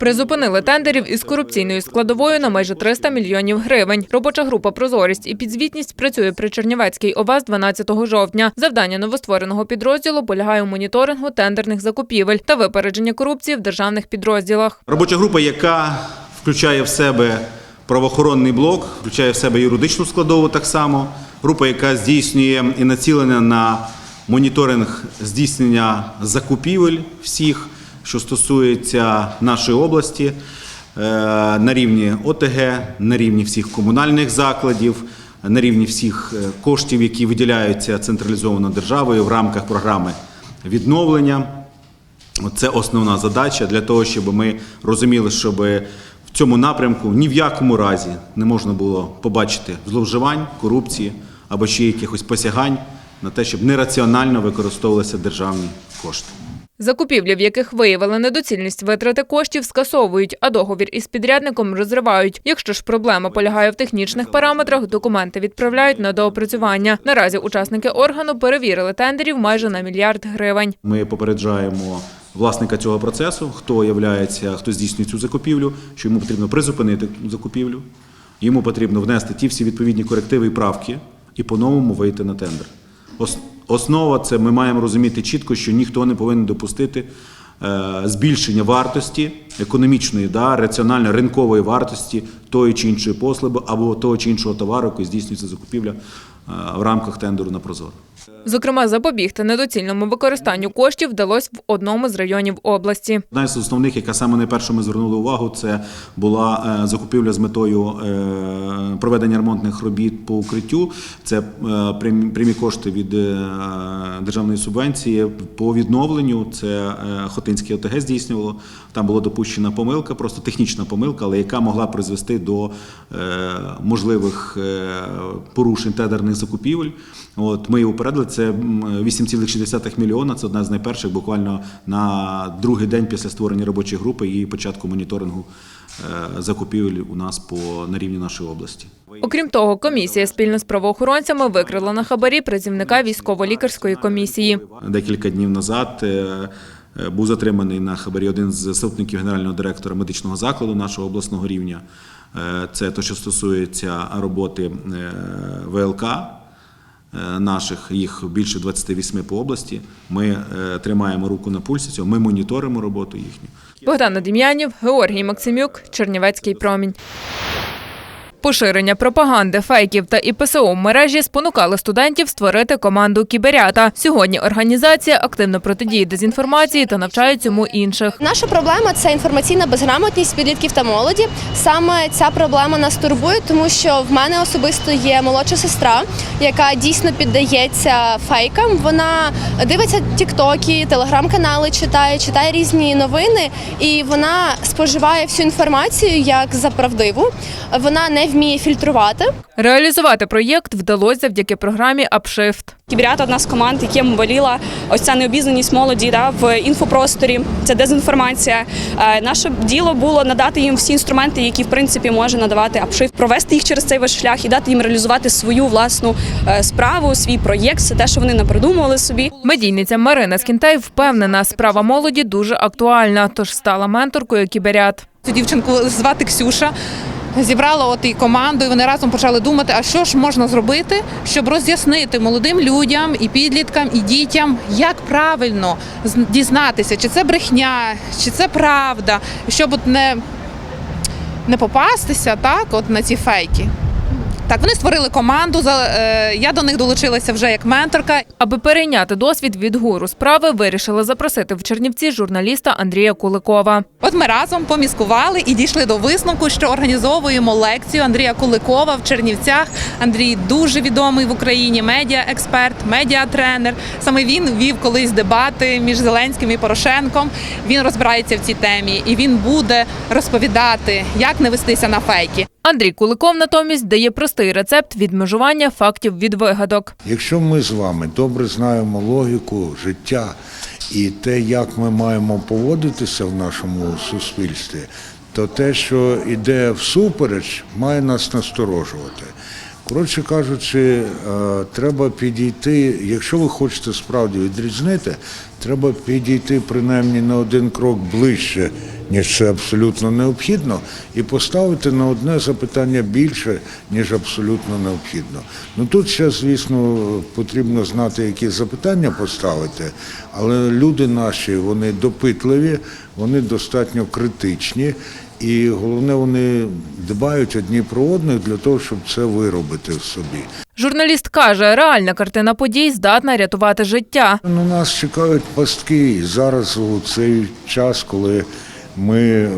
Призупинили тендерів із корупційною складовою на майже 300 мільйонів гривень. Робоча група «Прозорість» і підзвітність працює при Чернівецькій ОВАЗ 12 жовтня. Завдання новоствореного підрозділу полягає у моніторингу тендерних закупівель та випередження корупції в державних підрозділах. Робоча група, яка включає в себе правоохоронний блок, включає в себе юридичну складову так само. Група, яка здійснює і націлена на моніторинг здійснення закупівель всіх, що стосується нашої області е, на рівні ОТГ, на рівні всіх комунальних закладів, на рівні всіх е, коштів, які виділяються централізовано державою в рамках програми відновлення. Це основна задача для того, щоб ми розуміли, щоб в цьому напрямку ні в якому разі не можна було побачити зловживань, корупції або ще якихось посягань на те, щоб нераціонально використовувалися державні кошти. Закупівлі, в яких виявили недоцільність витрати коштів, скасовують, а договір із підрядником розривають. Якщо ж проблема полягає в технічних параметрах, документи відправляють на доопрацювання. Наразі учасники органу перевірили тендерів майже на мільярд гривень. Ми попереджаємо власника цього процесу, хто являється, хто здійснює цю закупівлю, що йому потрібно призупинити закупівлю, йому потрібно внести ті всі відповідні корективи і правки і по-новому вийти на тендер. Ос- Основа це ми маємо розуміти чітко, що ніхто не повинен допустити е, збільшення вартості економічної, да, раціонально ринкової вартості тої чи іншої послуги або того чи іншого товару, який здійснюється закупівля е, в рамках тендеру на Прозоро. Зокрема, запобігти недоцільному використанню коштів вдалося в одному з районів області. Одна з основних, яка саме найперше ми звернули увагу, це була е, закупівля з метою е, проведення ремонтних робіт по укриттю. Це прямі кошти від державної субвенції по відновленню. Це Хотинське ОТГ здійснювало. Там була допущена помилка, просто технічна помилка, але яка могла призвести до е, можливих е, порушень тендерних закупівель. От ми її упередили. Це м, 8,6 мільйона. Це одна з найперших, буквально на другий день після створення робочої групи і початку моніторингу е, закупівель у нас по на рівні нашої області. Окрім того, комісія спільно з правоохоронцями викрила на хабарі працівника військово-лікарської комісії. Декілька днів назад був затриманий на хабарі один з заступників генерального директора медичного закладу нашого обласного рівня. Е, Це те, що стосується роботи е, ВЛК е, наших, їх більше 28 по області. Ми е, тримаємо руку на пульсі цього, ми моніторимо роботу їхню. Богдана Дем'янів, Георгій Максимюк, Чернівецький промінь. Поширення пропаганди, фейків та ІПСО в мережі спонукали студентів створити команду Кіберята. Сьогодні організація активно протидіє дезінформації та навчає цьому інших. Наша проблема це інформаційна безграмотність підлітків та молоді. Саме ця проблема нас турбує, тому що в мене особисто є молодша сестра, яка дійсно піддається фейкам. Вона дивиться тіктоки, телеграм-канали, читає, читає різні новини, і вона споживає всю інформацію як за правдиву. Вона не вміє фільтрувати. Реалізувати проєкт вдалося завдяки програмі Upshift. Кіберята одна з команд, яким боліла ось ця необізнаність молоді да, в інфопросторі, це дезінформація. Е, наше діло було надати їм всі інструменти, які в принципі може надавати апшифт, провести їх через цей весь шлях і дати їм реалізувати свою власну е, справу, свій проєкт, все те, що вони напридумували собі. Медійниця Марина Скінтай впевнена, справа молоді дуже актуальна, тож стала менторкою кіберят. Цю дівчинку звати Ксюша. Зібрала от і команду, і вони разом почали думати, а що ж можна зробити, щоб роз'яснити молодим людям, і підліткам, і дітям, як правильно дізнатися, чи це брехня, чи це правда, щоб от не, не попастися так, от на ці фейки. Так, вони створили команду. за- е, Я до них долучилася вже як менторка. Аби перейняти досвід від гуру справи, вирішили запросити в Чернівці журналіста Андрія Куликова. От ми разом поміскували і дійшли до висновку, що організовуємо лекцію Андрія Куликова в Чернівцях. Андрій дуже відомий в Україні медіа-експерт, медіатренер. Саме він вів колись дебати між Зеленським і Порошенком. Він розбирається в цій темі і він буде розповідати, як не вестися на фейки. Андрій Куликов натомість дає простий рецепт відмежування фактів від вигадок. Якщо ми з вами добре знаємо логіку життя і те, як ми маємо поводитися в нашому суспільстві, то те, що йде всупереч, має нас насторожувати. Коротше кажучи, е, треба підійти, якщо ви хочете справді відрізнити, треба підійти принаймні на один крок ближче, ніж це абсолютно необхідно, і поставити на одне запитання більше, ніж абсолютно необхідно. Ну тут ще, звісно, потрібно знати, які запитання поставити, але люди наші, вони допитливі, вони достатньо критичні. І головне, вони дбають одні про одних для того, щоб це виробити в собі. Журналіст каже, реальна картина подій здатна рятувати життя. Ну, нас чекають пастки. І зараз у цей час, коли ми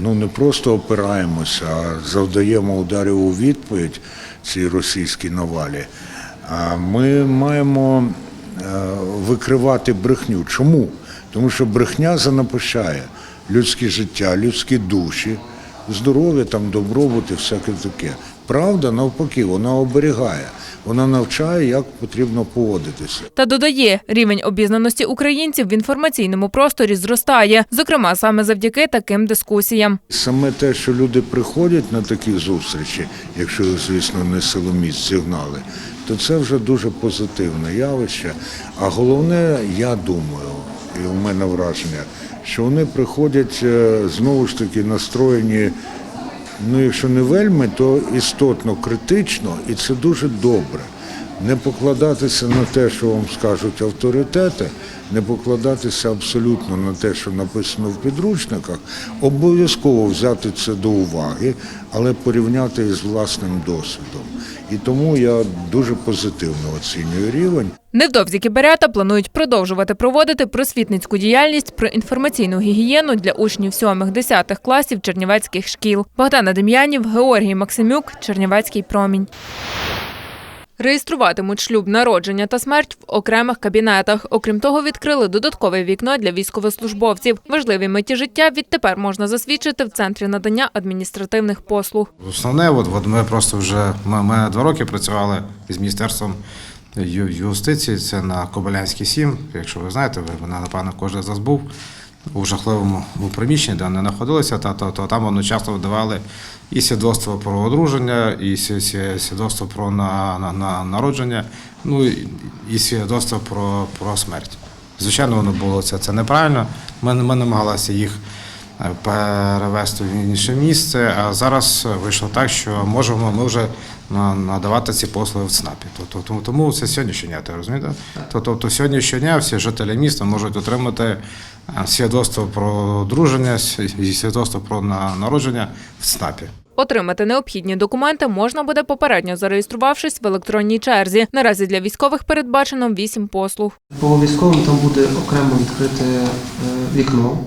ну, не просто опираємося, а завдаємо ударів у відповідь цій російській навалі, а ми маємо е, викривати брехню. Чому? Тому що брехня занапищає людське життя, людські душі, здоров'я, там, добробут і всяке таке. Правда, навпаки, вона оберігає, вона навчає, як потрібно поводитися. Та додає, рівень обізнаності українців в інформаційному просторі зростає, зокрема саме завдяки таким дискусіям. Саме те, що люди приходять на такі зустрічі, якщо, звісно, не силоміць сигнали, то це вже дуже позитивне явище. А головне, я думаю, і у мене враження, що вони приходять е, знову ж таки настроєні, ну якщо не вельми, то істотно критично, і це дуже добре. Не покладатися на те, що вам скажуть авторитети, не покладатися абсолютно на те, що написано в підручниках, обов'язково взяти це до уваги, але порівняти із власним досвідом. І тому я дуже позитивно оцінюю рівень. Невдовзі кіберята планують продовжувати проводити просвітницьку діяльність про інформаційну гігієну для учнів 7-10 класів чернівецьких шкіл. Богдана Дем'янів, Георгій Максимюк, Чернівецький промінь. Реєструватимуть шлюб, народження та смерть в окремих кабінетах. Окрім того, відкрили додаткове вікно для військовослужбовців. Важливі меті життя відтепер можна засвідчити в центрі надання адміністративних послуг. Основне, от, от ми просто вже ми, ми два роки працювали з міністерством юстиції. Це на Кобилянській 7. Якщо ви знаєте, ви вона, напевно, кожен з нас був у жахливому приміщенні, де вони знаходилися, та то, то там одночасно видавали і свідоцтво про одруження, і сві- сві- свідоцтво про на, на, на народження, ну і, свідоцтво про, про смерть. Звичайно, воно було це, це неправильно. Ми, ми намагалися їх е, перевести в інше місце. А зараз вийшло так, що можемо ми вже надавати ці послуги в ЦНАПі. Тобто тому- тому це сьогоднішнє дня, ти розумієте? Тобто то сьогоднішнього дня всі жителі міста можуть отримати свідоцтво про одруження і свідоцтво про народження в ЦНАПі. Отримати необхідні документи можна буде попередньо зареєструвавшись в електронній черзі. Наразі для військових передбачено 8 послуг. По військовим там буде окремо відкрите е, вікно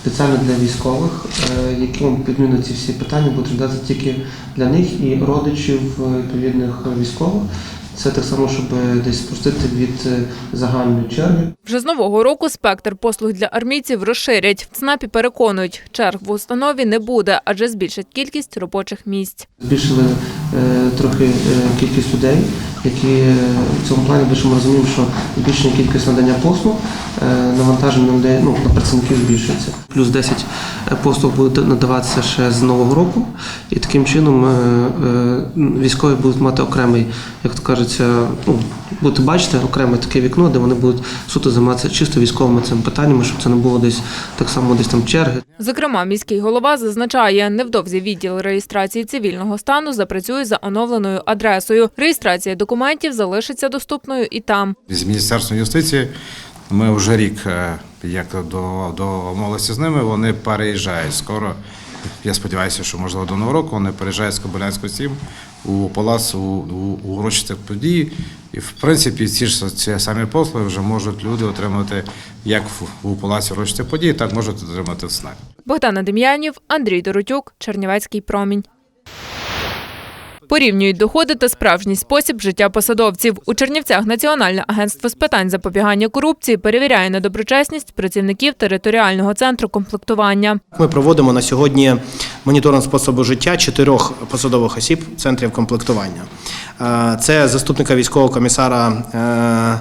спеціально для військових, е, яким підміну ці всі питання будуть розглядати тільки для них і родичів е, відповідних військових. Це так само, щоб десь спростити від е, загальної черги. Вже з нового року спектр послуг для армійців розширять. В ЦНАПі переконують, черг в установі не буде, адже збільшать кількість робочих місць. Збільшили е, трохи е, кількість людей, які е, в цьому плані більше ми розуміємо, що збільшення кількість надання послуг, е, навантаження на людей ну, на працівників збільшується. Плюс 10 послуг буде надаватися ще з нового року, і таким чином е, е, військові будуть мати окремий, як то кажеться, ну будете бачити окреме таке вікно, де вони будуть суто займатися чисто військовими цими питаннями, щоб це не було десь так само, десь там черги. Зокрема, міський голова зазначає, невдовзі відділ реєстрації цивільного стану запрацює за оновленою адресою. Реєстрація документів залишиться доступною і там. з Міністерством юстиції. Ми вже рік, е, як до, домовилися з ними, вони переїжджають скоро. Я сподіваюся, що можливо до нового року вони переїжджають з Кобилянського 7 у палац у, у, у урочистих подій. І в принципі ці ж ці самі послуги вже можуть люди отримати як в, у палаці урочистих подій, так можуть отримати в СНАПі. Богдана Дем'янів, Андрій Доротюк, Чернівецький промінь. Порівнюють доходи та справжній спосіб життя посадовців. У Чернівцях Національне агентство з питань запобігання корупції перевіряє на доброчесність працівників територіального центру комплектування. Ми проводимо на сьогодні моніторинг способу життя чотирьох посадових осіб центрів комплектування. Е, Це заступника військового комісара. е,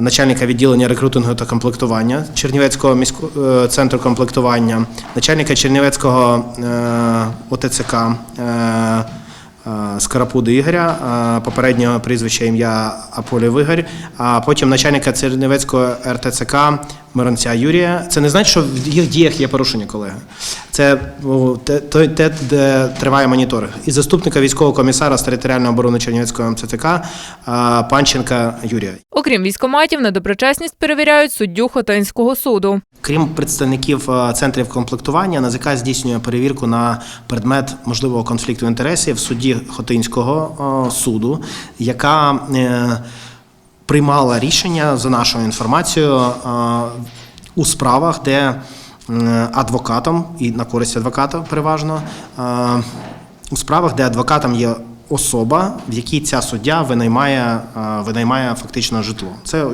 Начальника відділення рекрутингу та комплектування Чернівецького міського центру комплектування, начальника Чернівецького е, ОТЦК, е, е, Скарапуди Ігоря, е, попереднього прізвища ім'я Аполів Ігор, а потім начальника Чернівецького РТЦК Миронця Юрія. Це не значить, що в їх діях є порушення, колеги. Це те, те, де триває моніторинг. І заступника військового комісара з територіальної оборони Чернівецького МЦТК Панченка Юрія. Окрім військоматів, на доброчесність перевіряють суддю Хотинського суду. Крім представників е, центрів комплектування, НАЗК здійснює перевірку на предмет можливого конфлікту інтересів в суді Хотинського е, суду, яка е, приймала рішення за нашою інформацією е, у справах, де адвокатом і на користь адвоката переважно е, у справах, де адвокатом є особа, в якій ця суддя винаймає, е, винаймає фактично житло. Це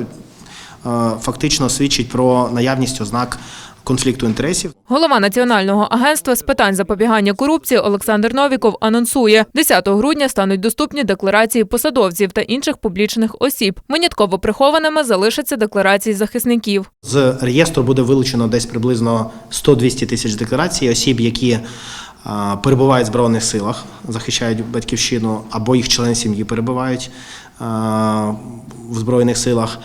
фактично свідчить про наявність ознак конфлікту інтересів. Голова Національного агентства з питань запобігання корупції Олександр Новіков анонсує, 10 грудня стануть доступні декларації посадовців та інших публічних осіб. Винятково прихованими залишаться декларації захисників. З реєстру буде вилучено десь приблизно 100-200 тисяч декларацій осіб, які перебувають в Збройних силах, захищають батьківщину, або їх члени сім'ї перебувають в Збройних силах.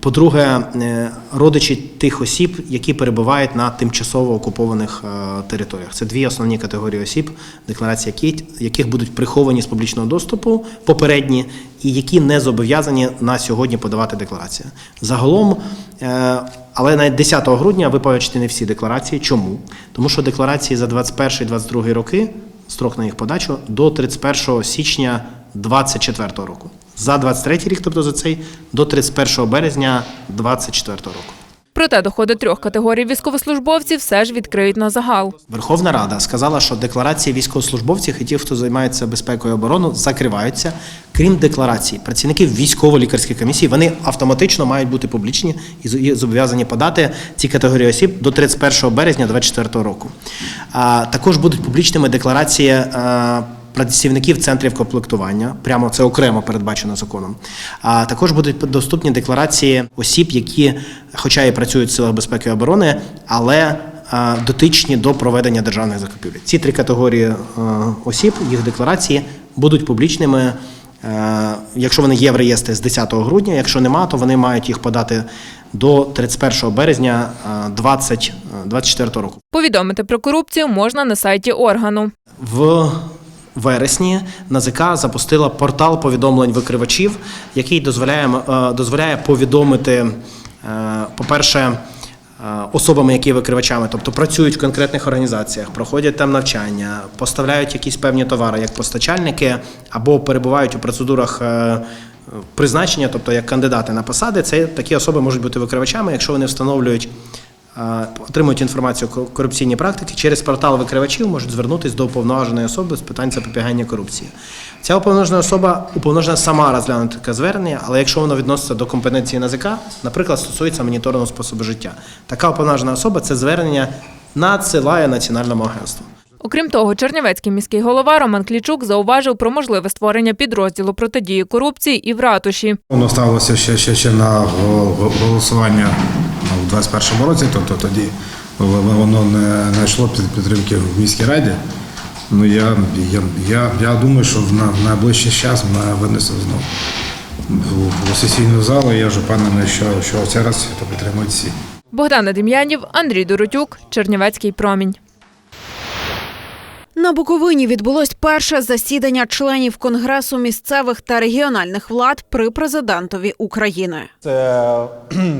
По-друге, е, родичі тих осіб, які перебувають на тимчасово окупованих е, територіях. Це дві основні категорії осіб, декларації яких будуть приховані з публічного доступу попередні, і які не зобов'язані на сьогодні подавати декларації. Загалом, е, але навіть 10 грудня ви побачите не всі декларації. Чому? Тому що декларації за 21-22 роки, строк на їх подачу, до 31 січня 2024 року. За 23 рік, тобто за цей, до 31 березня 2024 року. Проте доходи трьох категорій військовослужбовців все ж відкриють на загал. Верховна Рада сказала, що декларації військовослужбовців і ті, хто займається безпекою і обороною, закриваються. Крім декларацій, працівників військово-лікарських комісій вони автоматично мають бути публічні і зобов'язані подати ці категорії осіб до 31 березня 2024 року. Також будуть публічними декларації. Працівників центрів комплектування, прямо це окремо передбачено законом. А також будуть доступні декларації осіб, які, хоча і працюють в силах безпеки і оборони, але дотичні до проведення державних закупівель. Ці три категорії осіб, їх декларації будуть публічними, якщо вони є в реєстрі з 10 грудня. Якщо нема, то вони мають їх подати до 31 березня 2024 року. Повідомити про корупцію можна на сайті органу. В вересні НАЗК запустила портал повідомлень викривачів, який дозволяє, е, дозволяє повідомити, е, по-перше, е, особами, які викривачами, тобто працюють в конкретних організаціях, проходять там навчання, поставляють якісь певні товари як постачальники або перебувають у процедурах. Призначення, тобто як кандидати на посади, це такі особи можуть бути викривачами, якщо вони встановлюють отримують інформацію про корупційні практики, через портал викривачів можуть звернутися до уповноваженої особи з питань запобігання корупції. Ця уповноважена особа уповноважена сама розглянути таке звернення, але якщо воно відноситься до компетенції НАЗК, наприклад, стосується моніторного способу життя, така уповноважена особа це звернення надсилає національному агентству. Окрім того, Чернівецький міський голова Роман Клічук зауважив про можливе створення підрозділу протидії корупції і в ратуші. Воно ставилося ще, ще, ще на гол- гол- голосування в 21-му році, тобто тоді воно не знайшло під- підтримки в міській раді. Ну я, я, я, я думаю, що в на- найближчий час ми винесемо знову в сесійну залу. Я вже впевнений, що, що цей раз то підтримують всі. Богдана Дем'янів, Андрій Доротюк, Чернівецький промінь. На Буковині відбулось перше засідання членів Конгресу місцевих та регіональних влад при президентові України. Це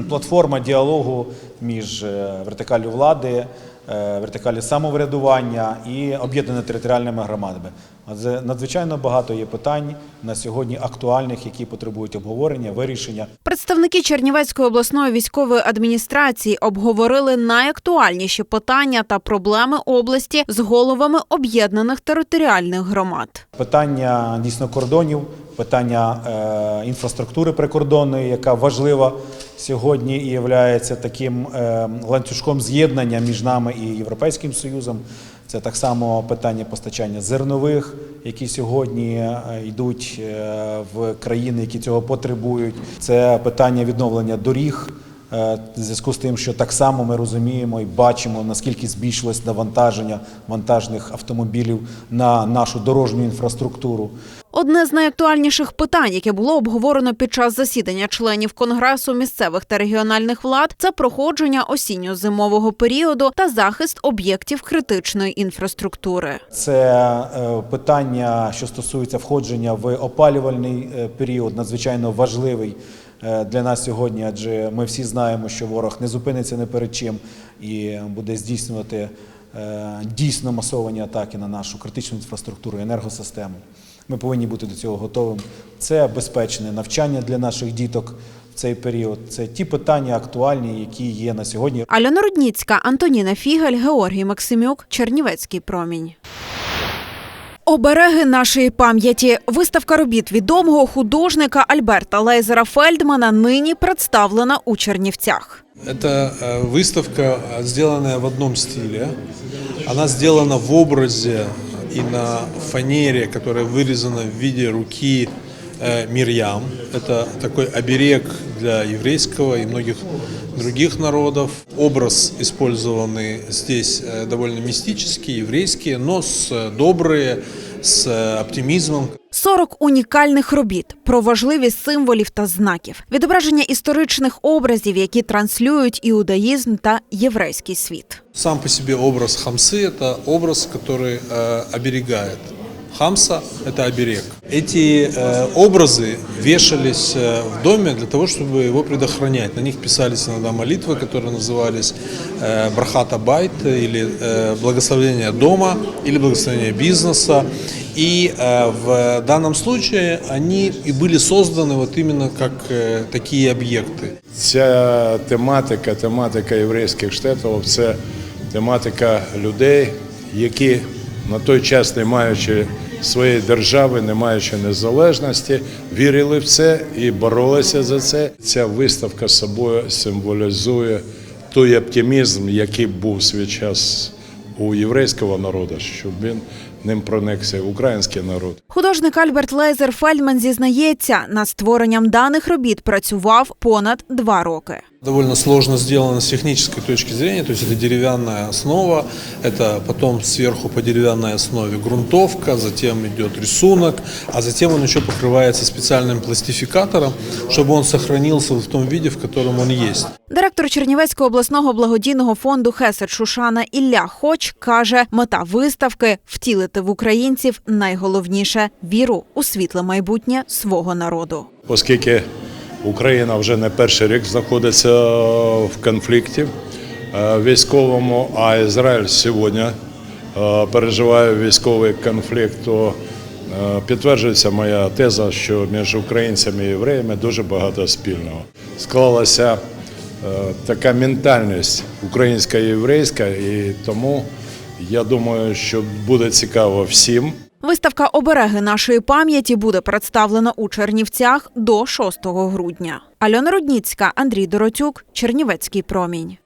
платформа діалогу між е, вертикаллю влади, е, вертикаллю самоврядування і об'єднаними територіальними громадами. Адже надзвичайно багато є питань на сьогодні актуальних, які потребують обговорення, вирішення. Представники Чернівецької обласної військової адміністрації обговорили найактуальніші питання та проблеми області з головами об'єднаних територіальних громад. Питання дійсно кордонів, питання е, інфраструктури прикордонної, яка важлива сьогодні і є таким е, ланцюжком з'єднання між нами і Європейським Союзом. Це так само питання постачання зернових, які сьогодні е, йдуть е, в країни, які цього потребують. Це питання відновлення доріг. Е, В зв'язку з тим, що так само ми розуміємо і бачимо, наскільки збільшилось навантаження вантажних автомобілів на нашу дорожню інфраструктуру. Одне з найактуальніших питань, яке було обговорено під час засідання членів Конгресу місцевих та регіональних влад, це проходження осінньо-зимового періоду та захист об'єктів критичної інфраструктури. Це е, питання, що стосується входження в опалювальний е, період, надзвичайно важливий е, для нас сьогодні, адже ми всі знаємо, що ворог не зупиниться не перед чим і буде здійснювати дійсно масовані атаки на нашу критичну інфраструктуру, енергосистему. Ми повинні бути до цього готовим. Це безпечне навчання для наших діток в цей період. Це ті питання актуальні, які є на сьогодні. Альона Рудніцька, Антоніна Фігель, Георгій Максимюк, Чернівецький промінь. Обереги нашої пам'яті. Виставка робіт відомого художника Альберта Лейзера Фельдмана нині представлена у Чернівцях. Это э, выставка, э, сделанная в одном стиле. Она сделана в образе и на фанере, которая вырезана в виде руки э, Мирьям. Это такой оберег для еврейского и многих других народов. Образ использованный здесь э, довольно мистический, еврейский, но с э, добрые, с э, оптимизмом. 40 унікальних робіт про важливість символів та знаків, відображення історичних образів, які транслюють іудаїзм та єврейський світ. Сам по себе образ хамсы – это образ, который э, оберегает. Хамса – это оберег. Эти э, образы вешались э, в доме для того, чтобы его предохранять. На них писались иногда молитвы, которые назывались э, брахата байт или э, благословение дома или благословение бизнеса. И э, в данном случае они и были созданы вот именно как э, такие объекты. Ця тематика, тематика єврейських штетів, це тематика людей, які на той час, не маючи своєї держави, не маючи незалежності, вірили в це і боролися за це. Ця виставка собою символізує той оптимізм, який був свій час у єврейського народу, щоб він ним проникся український народ. Художник Альберт Лейзер Фельдман зізнається, над створенням даних робіт працював понад два роки. Довольно сложно сделано с технической точки зрения, то есть это деревянная основа, это потом сверху по деревянной основе грунтовка, затем идет рисунок, а затем он еще покрывается специальным пластификатором, чтобы он сохранился в том виде, в котором он есть. Директор Чернівецького обласного благодійного фонду Хесед Шушана Ілля Хоч каже, мета виставки втілити в українців найголовніше віру у світле майбутнє свого народу. Оскільки Україна вже не перший рік знаходиться в конфлікті е, військовому, а Ізраїль сьогодні е, переживає військовий конфлікт, то е, підтверджується моя теза, що між українцями і євреями дуже багато спільного. Склалася така ментальність українська і єврейська, і тому я думаю, що буде цікаво всім. Виставка обереги нашої пам'яті буде представлена у Чернівцях до 6 грудня. Альона Рудніцька, Андрій Доротюк, Чернівецький промінь.